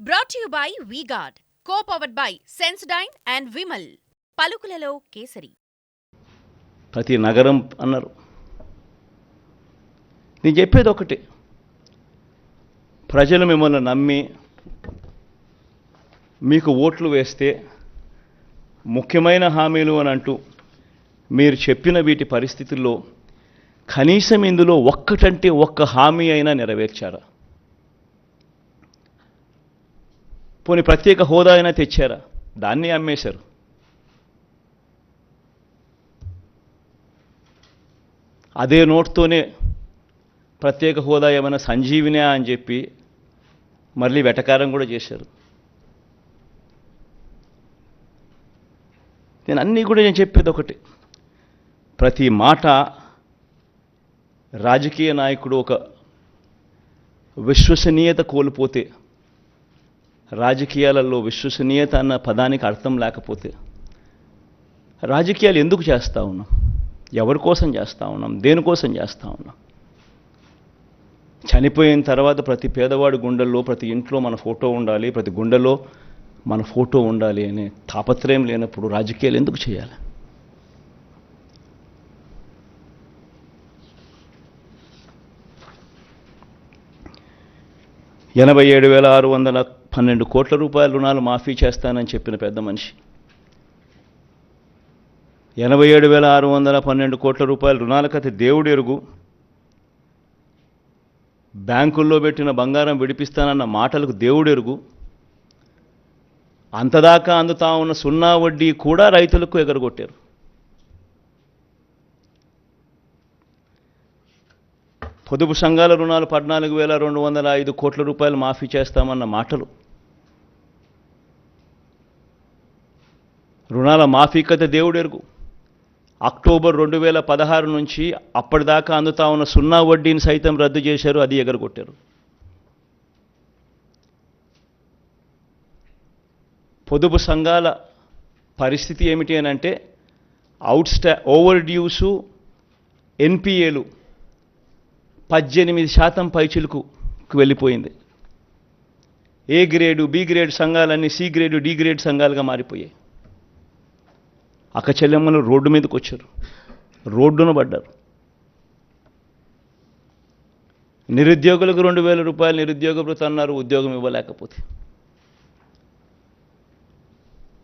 Brought you by VGuard co powered by Sensodyne and Vimal పలుకులలో కేసరి. ప్రతి నగరం అన్నారు. నేను చెప్పేది ఒకటి. ప్రజలు మిమ్మల్ని నమ్మి మీకు ఓట్లు వేస్తే ముఖ్యమైన హామీలు అని అంటూ మీరు చెప్పిన వీటి పరిస్థితుల్లో కనీసం ఇందులో ఒక్కటంటే ఒక్క హామీ అయినా నెరవేర్చారా? పోనీ ప్రత్యేక హోదా అయినా తెచ్చారా? దాన్ని అమ్మేశారు. అదే నోట్తోనే ప్రత్యేక హోదా ఏమైనా సంజీవినే అని చెప్పి మళ్ళీ వెటకారం కూడా చేశారు. నేను అన్నీ కూడా నేను చెప్పేది ఒకటి. ప్రతి మాట రాజకీయ నాయకుడు ఒక విశ్వసనీయత కోల్పోతే రాజకీయాలలో విశ్వసనీయత అన్న పదానికి అర్థం లేకపోతే రాజకీయాలు ఎందుకు చేస్తూ ఉన్నాం? ఎవరి కోసం చేస్తూ ఉన్నాం? దేనికోసం చేస్తూ ఉన్నాం? చనిపోయిన తర్వాత ప్రతి పేదవాడి గుండెల్లో ప్రతి ఇంట్లో మన ఫోటో ఉండాలి ప్రతి గుండెలో మన ఫోటో ఉండాలి అనే తాపత్రయం లేనప్పుడు రాజకీయాలు ఎందుకు చేయాలి? ఎనభై ఏడు వేల ఆరు వందల పన్నెండు కోట్ల రూపాయల రుణాలు మాఫీ చేస్తానని చెప్పిన పెద్ద మనిషి. ఎనభై ఏడు వేల ఆరు వందల పన్నెండు కోట్ల రూపాయల రుణాలకైతే దేవుడు ఎరుగు. బ్యాంకుల్లో పెట్టిన బంగారం విడిపిస్తానన్న మాటలకు దేవుడు ఎరుగు. అంతదాకా అందుతా ఉన్న సున్నా వడ్డీ కూడా రైతులకు ఎగరగొట్టారు. పొదుపు సంఘాల రుణాలు పద్నాలుగు వేల రెండు వందల ఐదు కోట్ల రూపాయలు మాఫీ చేస్తామన్న మాటలు. రుణాల మాఫీ కథ దేవుడెరుగు. అక్టోబర్ రెండు వేల పదహారు నుంచి అప్పటిదాకా అందుతా ఉన్న సున్నా వడ్డీని సైతం రద్దు చేశారు అది ఎగరగొట్టారు. పొదుపు సంఘాల పరిస్థితి ఏమిటి అని అంటే అవుట్ స్టా ఓవర్ డ్యూసు ఎన్పిఏలు పద్దెనిమిది శాతం పైచిలకు వెళ్ళిపోయింది. ఏ గ్రేడు బి గ్రేడ్ సంఘాలన్నీ సి గ్రేడు డి గ్రేడ్ సంఘాలుగా మారిపోయాయి. అక్కచెల్లెమ్మలు రోడ్డు మీదకి వచ్చారు. రోడ్డున పడ్డారు. నిరుద్యోగులకు రెండు వేల రూపాయలు నిరుద్యోగ భృతి అన్నారు ఉద్యోగం ఇవ్వలేకపోతే.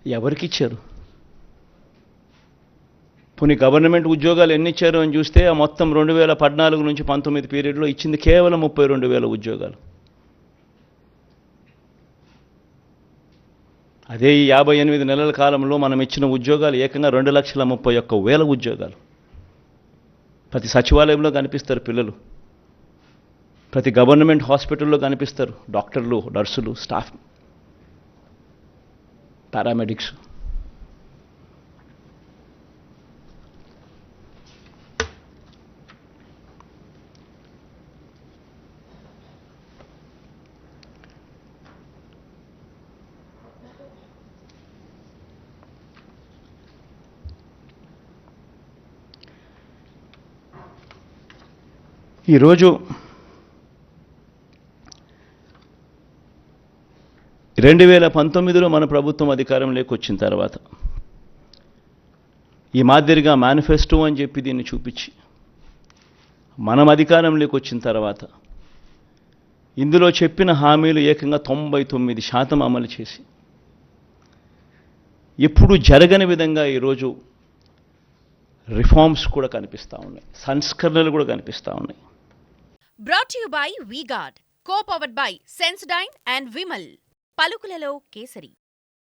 ఎవరికి ఇచ్చారు? పోనీ గవర్నమెంట్ ఉద్యోగాలు ఎన్ని ఇచ్చారు అని చూస్తే ఆ మొత్తం రెండు వేల పద్నాలుగు నుంచి పంతొమ్మిది పీరియడ్లో ఇచ్చింది కేవలం ముప్పై రెండు వేల ఉద్యోగాలు. అదే ఈ యాభై ఎనిమిది నెలల కాలంలో మనం ఇచ్చిన ఉద్యోగాలు ఏకంగా రెండు లక్షల ముప్పై ఒక్క వేల ఉద్యోగాలు. ప్రతి సచివాలయంలో కనిపిస్తారు పిల్లలు. ప్రతి గవర్నమెంట్ హాస్పిటల్లో కనిపిస్తారు డాక్టర్లు నర్సులు స్టాఫ్ పారామెడిక్స్. ఈరోజు రెండు వేల పంతొమ్మిదిలో మన ప్రభుత్వం అధికారంలోకి వచ్చిన తర్వాత ఈ మాదిరిగా మేనిఫెస్టో అని చెప్పి దీన్ని చూపించి మనం అధికారంలోకి వచ్చిన తర్వాత ఇందులో చెప్పిన హామీలు ఏకంగా తొంభై తొమ్మిది శాతం అమలు చేసి ఎప్పుడు జరగని విధంగా ఈరోజు రిఫార్మ్స్ కూడా కనిపిస్తూ ఉన్నాయి. సంస్కరణలు కూడా కనిపిస్తూ ఉన్నాయి. Brought you by VGuard co powered by Sensodyne and Vimal పలుకులలో kesari.